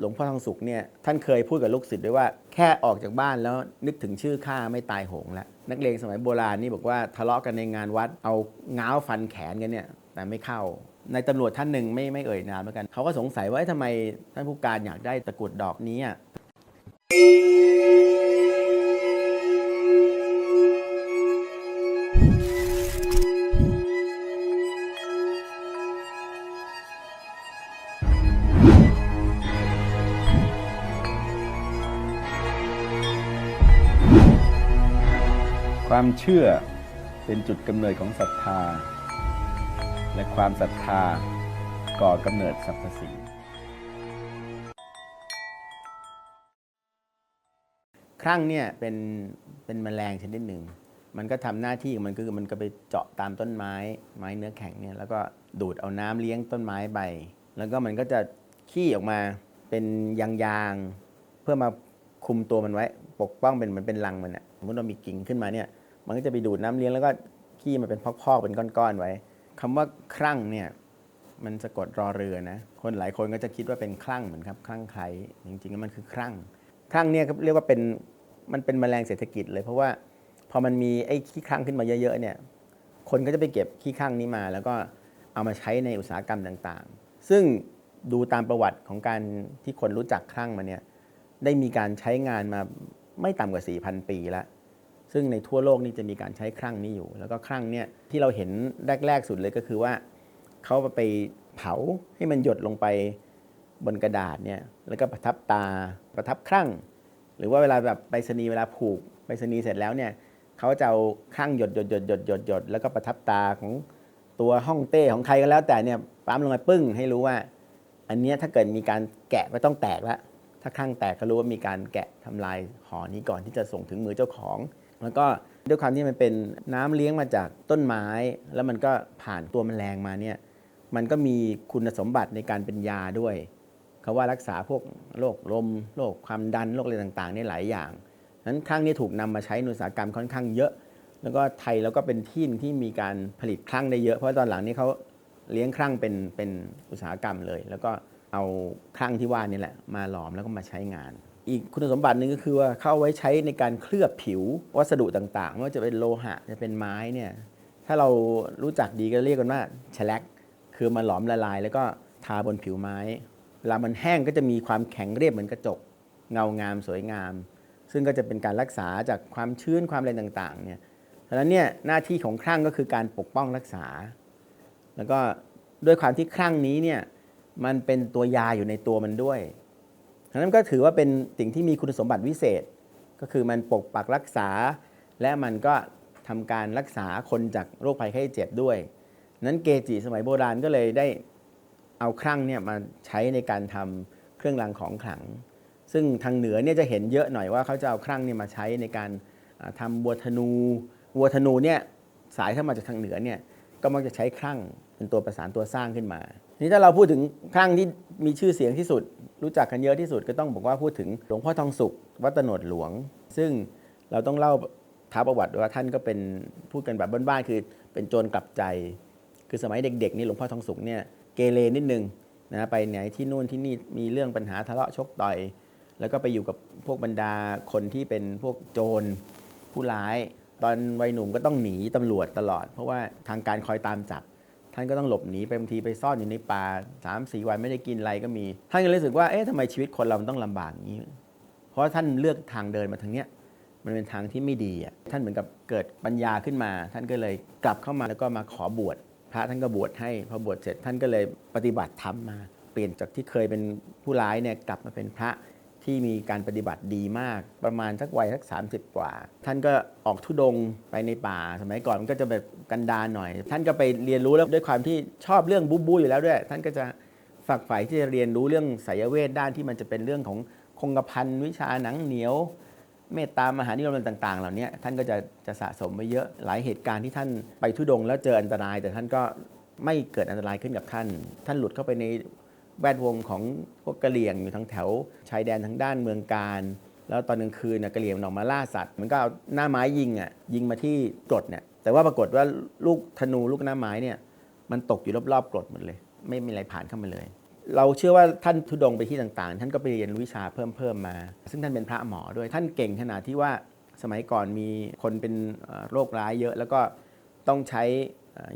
หลวงพ่อทองสุขเนี่ยท่านเคยพูดกับลูกศิษย์ด้วยว่าแค่ออกจากบ้านแล้วนึกถึงชื่อข้าไม่ตายโหงแล้วนักเลงสมัยโบราณนี่บอกว่าทะเลาะกันในงานวัดเอาง้าวฟันแขนกันเนี่ยแต่ไม่เข้า ในตำรวจท่านหนึ่งไม่ไม่เอ่ยนามเหมือนกันเขาก็สงสัยว่าทำไมท่านผู้การอยากได้ตะกรุดดอกนี้อะ ความเชื่อเป็นจุดกำเนิดของศรัทธา และความศรัทธาก่อกำเนิดสรรพสิ่งครั่งเนี่ยเป็นเป็นแมลงชนิดหนึ่ง มันก็ทำหน้าที่ของมันคือมันก็ไปเจาะตามต้นไม้ ไม้เนื้อแข็งเนี่ยแล้วก็ดูดเอาน้ำเลี้ยงต้นไม้ไป แล้วก็มันก็จะขี้ออกมาเป็นยางๆเพื่อมาคุมตัวมันไว้ ปกป้องเป็นเหมือนเป็นรังมันอะสมมติเรามีกิ่งขึ้นมาเนี่ย มันก็จะไปดูดน้ำเลี้ยงแล้วก็ขี้มันเป็นพอกๆเป็นก้อนๆไว้คำว่าครั่งเนี่ยมันสะกดรอเรือนะ คนหลายคนก็จะคิดว่าเป็นคลั่งเหมือนครับคลั่งไคล้จริงๆแล้วมันคือคลั่งคลั่งเนี่ยเรียกว่าเป็นมันเป็นแมลงเศรษฐกิจเลยเพราะว่าพอมันมีไอ้ขี้คลั่งขึ้นมาเยอะๆเนี่ยคนก็จะไปเก็บขี้คลั่งนี้มา แล้วก็เอามาใช้ในอุตสาหกรรมต่างๆ ซึ่งดูตามประวัติของการที่คนรู้จักคลั่งมาเนี่ยได้มีการใช้งานมาไม่ต่ำกว่า 4,000 ปีแล้ว ซึ่งในทั่วโลกนี่จะมีการใช้ครั่งนี้อยู่ แล้วก็ครั่งเนี่ยที่เราเห็นแรก ๆ สุดเลยก็คือว่าเขาไปเผาให้มันหยดลงไปบนกระดาษเนี่ยแล้วก็ประทับตาประทับครั่ง หรือว่าเวลาแบบไปรษณีเวลาผูกไปรษณีเสร็จแล้วเนี่ยเขาจะเอาครั่งหยดหยดหยดหยดหยดหยดแล้วก็ประทับตาของตัวห้องเต้ของใครก็แล้วแต่เนี่ยปั๊มลงไปปึ้งให้รู้ว่า อันเนี้ยถ้าเกิดมีการแกะก็ต้องแตกแล้วถ้าข้างแตกก็รู้ว่ามีการแกะทำลายห่อนี้ก่อนที่จะส่งถึงมือเจ้าของ แล้วก็ด้วยความที่มันเป็นน้ำเลี้ยงมาจากต้นไม้ แล้วมันก็ผ่านตัวแมลงมาเนี่ยมันก็มีคุณสมบัติในการเป็นยาด้วยเขาว่ารักษาพวกโรคลมโรคความดันโรคอะไรต่างๆเนี่ยหลายอย่างนั้นครั้งนี้ถูกนำมาใช้ในอุตสาหกรรมค่อนข้างเยอะ แล้วก็ไทยแล้วก็เป็นที่นึงที่มีการผลิตครั้งได้เยอะเพราะตอนหลังนี้เขาเลี้ยงครั้งเป็นเป็นอุตสาหกรรมเลย แล้วก็เอาครั้งที่ว่านี่แหละมาหลอมแล้วก็มาใช้งาน อีกคุณสมบัติหนึ่งก็คือว่าเข้าไว้ใช้ในการเคลือบผิววัสดุต่างๆไม่ว่าจะเป็นโลหะจะเป็นไม้เนี่ยถ้าเรารู้จักดีก็เรียกกันว่าแฉลกคือมาหลอมละลาย แล้วก็ทาบนผิวไม้เวลามันแห้งก็จะมีความแข็งเรียบเหมือนกระจก เงางามสวยงาม ซึ่งก็จะเป็นการรักษาจากความชื้นความอะไรต่างๆเนี่ยฉะนั้นเนี่ยหน้าที่ของครั่งก็คือการปกป้องรักษา แล้วก็ด้วยความที่ครั่งนี้เนี่ยมันเป็นตัวยาอยู่ในตัวมันด้วย ฉะนั้นก็ถือว่าเป็นสิ่งที่มีคุณสมบัติวิเศษ ก็คือมันปกปักรักษา และมันก็ทำการรักษาคนจากโรคภัยไข้เจ็บด้วย นั้นเกจิสมัยโบราณก็เลยได้เอาครั่งเนี่ยมาใช้ในการทำเครื่องรางของขลัง ซึ่งทางเหนือเนี่ยจะเห็นเยอะหน่อยว่าเขาจะเอาครั่งเนี่ยมาใช้ในการอ่าทำบัวธนูบัวธนูเนี่ยสายถ้ามาจากทางเหนือเนี่ยก็มักจะใช้ครั่งเป็นตัวประสานตัวสร้างขึ้นมา นี้ถ้าเราพูดถึงครั่งที่มีชื่อเสียงที่สุด รู้จักกันเยอะที่สุดก็ต้องบอกว่าพูดถึงหลวงพ่อทองสุข วัดตโนดหลวง ซึ่งเราต้องเล่าท้าประวัติว่าท่านก็เป็นพูดกันแบบบ้านๆคือเป็นโจรกลับใจ คือสมัยเด็กๆนี่หลวงพ่อทองสุขเนี่ยเกเรนิดนึงนะไปไหนที่นู่นที่นี่มีเรื่องปัญหาทะเลาะชกต่อย แล้วก็ไปอยู่กับพวกบรรดาคนที่เป็นพวกโจรผู้ร้าย ตอนวัยหนุ่มก็ต้องหนีตำรวจตลอด เพราะว่าทางการคอยตามจับ ท่านก็ต้องหลบหนีไปบางทีไปซ่อนอยู่ในป่าสามสี่วันไม่ได้กินอะไรก็มี ท่านก็เลยรู้สึกว่าเอ๊ะทำไมชีวิตคนเรามันต้องลำบากอย่างนี้ เพราะท่านเลือกทางเดินมาทางเนี้ยมันเป็นทางที่ไม่ดีอะท่านเหมือนกับเกิดปัญญาขึ้นมา ท่านก็เลยกลับเข้ามาแล้วก็มาขอบวชพระท่านก็บวชให้พอบวชเสร็จท่านก็เลยปฏิบัติธรรมมา เปลี่ยนจากที่เคยเป็นผู้ร้ายเนี่ยกลับมาเป็นพระ ที่มีการปฏิบัติดีมากประมาณสักวัยสัก 30 กว่า ท่านก็ออกทุดงไปในป่า สมัยก่อนมันก็จะแบบกันดารหน่อย ท่านก็ไปเรียนรู้แล้วด้วยความที่ชอบเรื่องบู๊บูอยู่แล้วด้วย ท่านก็จะฝักใฝ่ที่จะเรียนรู้เรื่องไสยเวทด้านที่มันจะเป็นเรื่องของคงกระพันวิชาหนังเหนียว เมตตามหานิยมอะไรต่าง ๆ เหล่านี้ท่านก็จะจะสะสมไว้เยอะหลายเหตุการณ์ที่ท่านไปทุดงแล้วเจออันตราย แต่ท่านก็ไม่เกิดอันตรายขึ้นกับท่าน ท่านหลุดเข้าไปใน แวดวงของพวกกะเหรี่ยงอยู่ทางแถวชายแดนทางด้านเมืองการ แล้วตอนกลางคืนน่ะกะเหรี่ยงมันออกมาล่าสัตว์ มันก็เอาหน้าไม้ยิงอะยิงมาที่กรดเนี่ยแต่ว่าปรากฏว่าลูกธนูลูกหน้าไม้เนี่ยมันตกอยู่รอบๆกรดหมดเลย ไม่มีอะไรผ่านเข้ามาเลย เราเชื่อว่าท่านทุดงไปที่ต่างๆ ท่านก็ไปเรียนวิชาเพิ่มเพิ่มา ซึ่งท่านเป็นพระหมอด้วยท่านเก่งขนาดที่ว่าสมัยก่อนมีคนเป็นโรคร้ายเยอะ แล้วก็ต้องใช้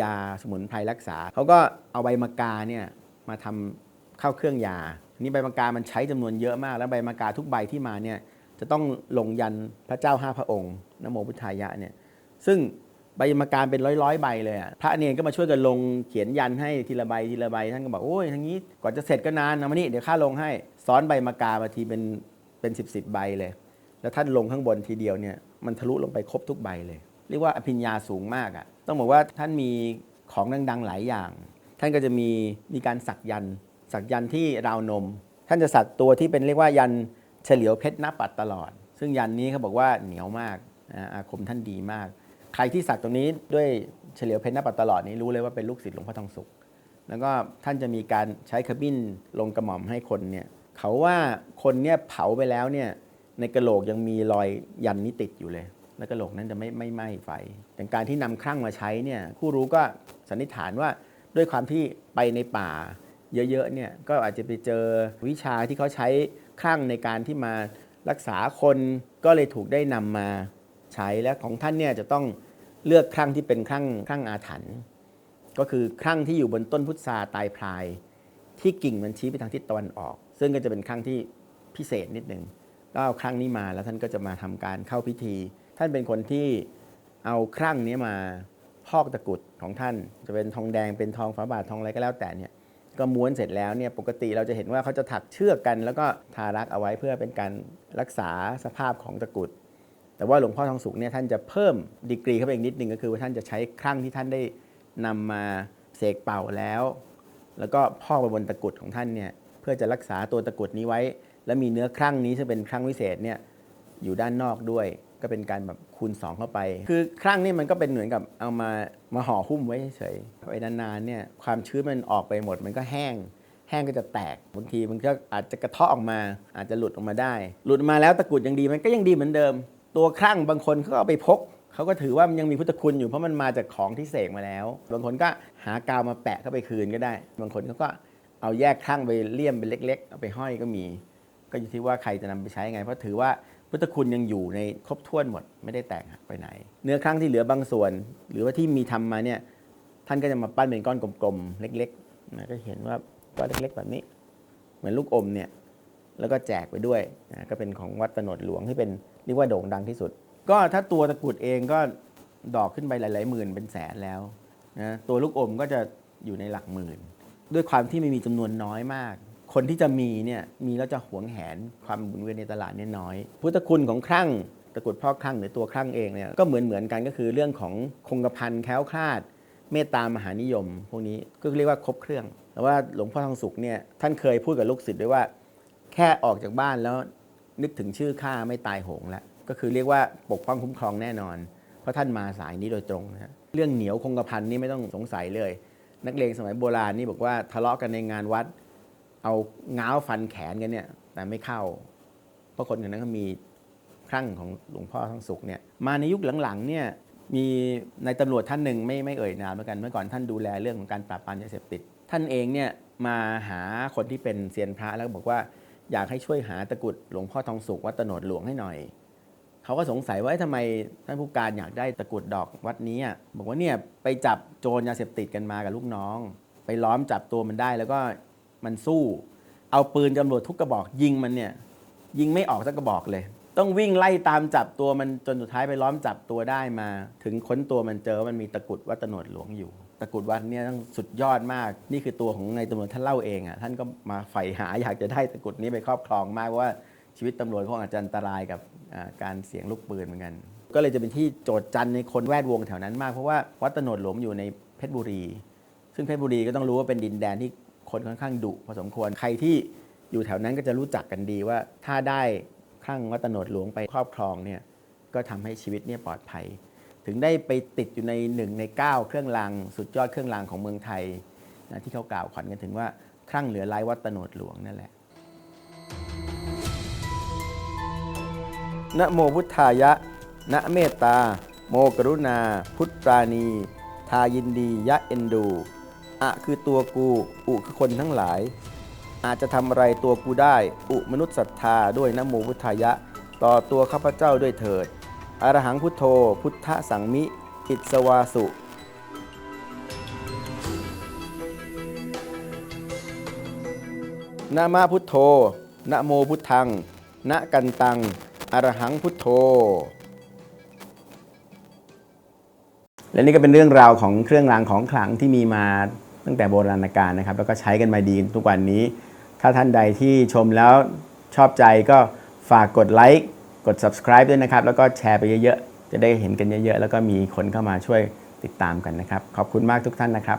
ยาสมุนไพรรักษา เขาก็เอาใบมะกาเนี่ยมาทำ เข้าเครื่องยา นี่ใบมะกามันใช้จำนวนเยอะมาก แล้วใบมะกาทุกใบที่มาเนี่ยจะต้องลงยันพระเจ้าห้าพระองค์นโมพุทธายะเนี่ยซึ่งใบมะกาเป็นร้อยร้อยๆใบเลยอะพระเนรก็มาช่วยกันลงเขียนยันให้ทีละใบทีละใบท่านก็บอกโอ้ยทั้งนี้กว่าจะเสร็จก็นานนะมานี่เดี๋ยวข้าลงให้ซ้อนใบมะกามาทีเป็นเป็นสิบสิบใบเลย แล้วท่านลงข้างบนทีเดียวเนี่ยมันทะลุลงไปครบทุกใบเลย เรียกว่าอภิญญาสูงมากอะต้องบอกว่าท่านมีของดังๆหลายอย่าง ท่านก็จะมีมีการสักยันต สักยันที่ราวนม ท่านจะสักตัวที่เป็นเรียกว่ายันเฉลียวเพชรหน้าปัดตลอด ซึ่งยันนี้เขาบอกว่าเหนียวมากอาคมท่านดีมาก ใครที่สักตรงนี้ด้วยเฉลียวเพชรหน้าปัดตลอดนี้รู้เลยว่าเป็นลูกศิษย์หลวงพ่อทองสุข แล้วก็ท่านจะมีการใช้ขบิ้นลงกระหม่อมให้คนเนี่ยเขาว่าคนเนี่ยเผาไปแล้วเนี่ยในกระโหลกยังมีรอยยันนี้ติดอยู่เลย แล้วกระโหลกนั้นจะไม่ไม่ไหม้ไฟแต่การที่นำครั่งมาใช้เนี่ย ผู้รู้ก็สันนิษฐานว่าด้วยความที่ไปในป่า เยอะๆเนี่ยก็อาจจะไปเจอวิชาที่เขาใช้ครั่งในการที่มารักษาคนก็เลยถูกได้นำมาใช้และของท่านเนี่ยจะต้องเลือกครั่งที่เป็นครั่งครั่งอาถรรพ์ก็คือครั่งที่อยู่บนต้นพุทราตายพราย ที่กิ่งมันชี้ไปทางทิศตะวันออก ซึ่งก็จะเป็นครั้งที่พิเศษนิดหนึ่งก็เอาครั้งนี้มาแล้วท่านก็จะมาทำการเข้าพิธี ท่านเป็นคนที่เอาครั้งนี้มาพอกตะกรุดของท่าน จะเป็นทองแดงเป็นทองฝาบาททองอะไรก็แล้วแต่เนี่ย ก็ม้วนเสร็จแล้วเนี่ยปกติเราจะเห็นว่าเขาจะถักเชือกกัน แล้วก็ทารักเอาไว้เพื่อเป็นการรักษาสภาพของตะกรุด แต่ว่าหลวงพ่อทองสุขเนี่ยท่านจะเพิ่มดีกรีเข้าไปอีกนิดนึงก็คือว่าท่านจะใช้ครั้งที่ท่านได้นำมาเสกเป่าแล้ว แล้วก็พอกไปบนตะกรุดของท่านเนี่ยเพื่อจะรักษาตัวตะกรุดนี้ไว้ และมีเนื้อครั่งนี้ซึ่งเป็นครั่งวิเศษเนี่ยอยู่ด้านนอกด้วย ก็เป็นการแบบคูณ 2 เข้าไป คือครั่งนี่มันก็เป็นเหมือนกับเอามามาห่อหุ้มไว้เฉยๆไปนานๆเนี่ยความชื้นมันออกไปหมดมันก็แห้ง แห้งก็จะแตกบางทีมันก็อาจจะกระเทาะออกมา อาจจะหลุดออกมาได้ หลุดมาแล้วตะกรุดยังดีมันก็ยังดีเหมือนเดิม ตัวครั่งบางคนเขาก็เอาไปพกเขาก็ถือว่ามันยังมีพุทธคุณอยู่เพราะมันมาจากของที่เสกมาแล้ว บางคนก็หากาวมาแปะเข้าไปคืนก็ได้ บางคนเขาก็เอาแยกข้างไปเลี่ยมเป็นเล็ก ๆ เอาไปห้อยก็มี ก็อยู่ที่ว่าใครจะนำไปใช้ไง เพราะถือว่า พุทธคุณยังอยู่ในครบถ้วนหมดไม่ได้แตกหักไปไหน เนื้อครั้งที่เหลือบางส่วน หรือว่าที่มีทำมาเนี่ยท่านก็จะมาปั้นเป็นก้อนกลมๆ เล็กๆนะก็เห็นว่าก้อนเล็กๆ แบบนี้ เหมือนลูกอมเนี่ยแล้วก็แจกไปด้วยนะก็เป็นของวัดตนดหลวงที่เป็นเรียกว่าโด่งดังที่สุด ก็ถ้าตัวตะกรุดเองก็ดอกขึ้นไปหลายๆหมื่นเป็นแสนแล้วนะตัวลูกอมก็จะอยู่ในหลักหมื่น ด้วยความที่ไม่มีจำนวนน้อยมาก คนที่จะมีเนี่ยมีแล้วจะหวงแหนความหมุนเวียนในตลาดเนี่ยน้อย พุทธคุณของครั่งตะกรุดพ่อครั่งหรือตัวครั่งเองเนี่ยก็เหมือนเหมือนกันก็คือเรื่องของคงกระพันแคล้วคลาด เมตตามหานิยม พวกนี้ก็เรียกว่าครบเครื่อง แต่ว่าหลวงพ่อทองสุขเนี่ยท่านเคยพูดกับลูกศิษย์ด้วยว่า แค่ออกจากบ้านแล้วนึกถึงชื่อข้าไม่ตายโหงแล้วก็คือเรียกว่าปกป้องคุ้มครองแน่นอน เพราะท่านมาสายนี้โดยตรงนะเรื่องเหนียวคงกระพันนี่ไม่ต้องสงสัยเลย นักเลงสมัยโบราณนี่บอกว่าทะเลาะกันในงานวัด เอาง้าวฟันแขนกันเนี่ย แต่ไม่เข้า เพราะคนคนนั้นก็มีครั่งของหลวงพ่อทองสุขเนี่ยมาในยุคหลังๆเนี่ยมีในายตำรวจท่านหนึ่งไม่ไม่เอ่ยนามแล้วกันเมื่อก่อนท่านดูแลเรื่องของการปราบปรามยาเสพติด ท่านเองเนี่ยมาหาคนที่เป็นเซียนพระแล้วบอกว่าอยากให้ช่วยหาตะกุดหลวงพ่อทองสุขวัดตโนดหลวงให้หน่อย เขาก็สงสัยว่าเอ๊ะทำไมท่านผู้การอยากได้ตะกุดดอกวัดนี้บอกว่าเนี่ยไปจับโจรยาเสพติดกันมากับลูกน้อง ไปล้อมจับตัวมันได้แล้วก็ มันสู้ เอาปืนตำรวจทุกกระบอก ยิงมันเนี่ย ยิงไม่ออกสักกระบอกเลย ต้องวิ่งไล่ตามจับตัวมันจนสุดท้ายไปล้อมจับตัวได้มา ถึงค้นตัวมันเจอว่ามันมีตะกุดวัดตโนดหลวงอยู่ ตะกุดวัดเนี่ยต้องสุดยอดมาก นี่คือตัวของนายตำรวจท่านเล่าเองอะท่านก็มาใฝ่หาอยากจะได้ตะกุดนี้ไปครอบครองมากว่าชีวิตตำรวจเขาอาจจะอันตรายกับการเสียงลูกปืนเหมือนกัน ก็เลยจะเป็นที่โจทจันในคนแวดวงแถวนั้นมากเพราะว่าวัดตโนดหลวงอยู่ในเพชรบุรี ซึ่งเพชรบุรีก็ต้องรู้ว่าเป็นดินแดนที่ คนค่อนข้างดุพอสมควร ใครที่อยู่แถวนั้นก็จะรู้จักกันดีว่า ถ้าได้คลั่งวัตโนดหลวงไปครอบครองเนี่ยก็ทำให้ชีวิตเนี่ยปลอดภัย ถึงได้ไปติดอยู่ในหนึ่งใน 9 เครื่องรางสุดยอดเครื่องรางของเมืองไทยนะที่เขากล่าวขวัญกันถึงว่าคลั่งเหลือลายวัตโนดหลวงนั่นแหละนะโมพุทธายะ นะเมตตา โมกรุณา พุทธปราณีทายินดี ยะเอ็นดู อะคือตัวกู อุคือคนทั้งหลาย อาจจะทำอะไรตัวกูได้ อุมนุษย์ศรัทธาด้วยนะโมพุทธายะ ต่อตัวข้าพเจ้าด้วยเถิด อรหังพุทโธ พุทธสังมิ อิสวาสุนะมาพุทโธนะโมพุทธังนะกันตัง อรหังพุทโธ และนี่ก็เป็นเรื่องราวของเครื่องรางของขลังที่มีมา ตั้งแต่โบราณกาลนะครับ แล้วก็ใช้กันมาดีทุกวันนี้ ถ้าท่านใดที่ชมแล้วชอบใจก็ฝากกดไลค์กด subscribe ด้วยนะครับ แล้วก็แชร์ไปเยอะๆ จะได้เห็นกันเยอะๆ แล้วก็มีคนเข้ามาช่วยติดตามกันนะครับ ขอบคุณมากทุกท่านนะครับ